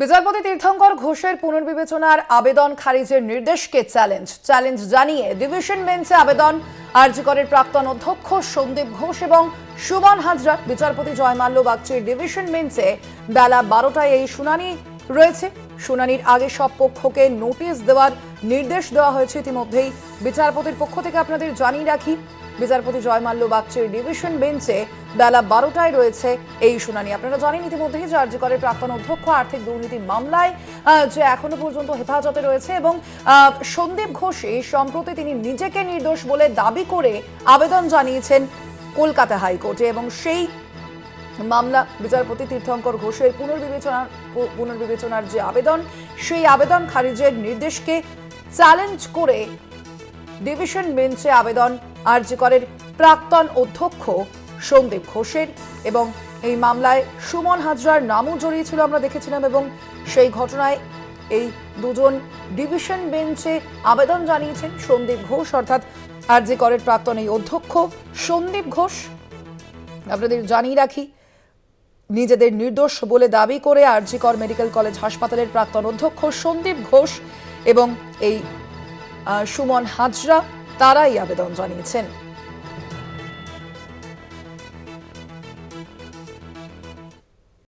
বিচারপতি তীর্থঙ্কর ঘোষের পুনর্বিবেচনার আবেদন খারিজের নির্দেশকে চ্যালেঞ্জ। চ্যালেঞ্জ জানিয়ে ডিভিশন বেঞ্চে আবেদন। আরজিকরের প্রাক্তন অধ্যক্ষ সন্দীপ ঘোষ এবং সুমন হাজরা, বিচারপতি জয়মাল্য বাগচির ডিভিশন বেঞ্চে বেলা বারোটায় এই শুনানি রয়েছে। শুনানির আগে সব পক্ষকে নোটিশ দেওয়ার নির্দেশ দেওয়া হয়েছে। ইতিমধ্যেই বিচারপতির পক্ষ থেকে আপনাদের জানিয়ে রাখি বিচারপতি জয়মাল্য বাগচির ডিভিশন বেঞ্চে বেলা বারোটায় রয়েছে এই শুনানি। আপনারা জানেন, ইতিমধ্যেই যে আরজিকরের প্রাক্তন অধ্যক্ষ আর্থিক দুর্নীতি মামলায় যে এখনও পর্যন্ত হেফাজতে রয়েছে এবং সন্দীপ ঘোষে সম্প্রতি তিনি নিজেকে নির্দোষ বলে দাবি করে আবেদন জানিয়েছেন কলকাতা হাইকোর্টে এবং সেই মামলা বিচারপতি তীর্থঙ্কর ঘোষের পুনর্বিবেচনার পুনর্বিবেচনার যে আবেদন, সেই আবেদন খারিজের নির্দেশকে চ্যালেঞ্জ করে ডিভিশন বেঞ্চে আবেদন আরজিকরের প্রাক্তন অধ্যক্ষ সন্দীপ ঘোষের এবং এই মামলায় সুমন হাজরার নামও জড়িয়েছিল আমরা দেখেছিলাম এবং সেই ঘটনায় এই দুজন ডিভিশন বেঞ্চে আবেদন জানিয়েছেন সন্দীপ ঘোষ, অর্থাৎ আরজিকরের প্রাক্তন এই অধ্যক্ষ সন্দীপ ঘোষ। আপনাদের জানিয়ে রাখি, নিজেদের নির্দোষ বলে দাবি করে আরজিকর মেডিকেল কলেজ হাসপাতালের প্রাক্তন অধ্যক্ষ সন্দীপ ঘোষ এবং এই সুমন হাজরা তারাই আবেদন জানিয়েছেন।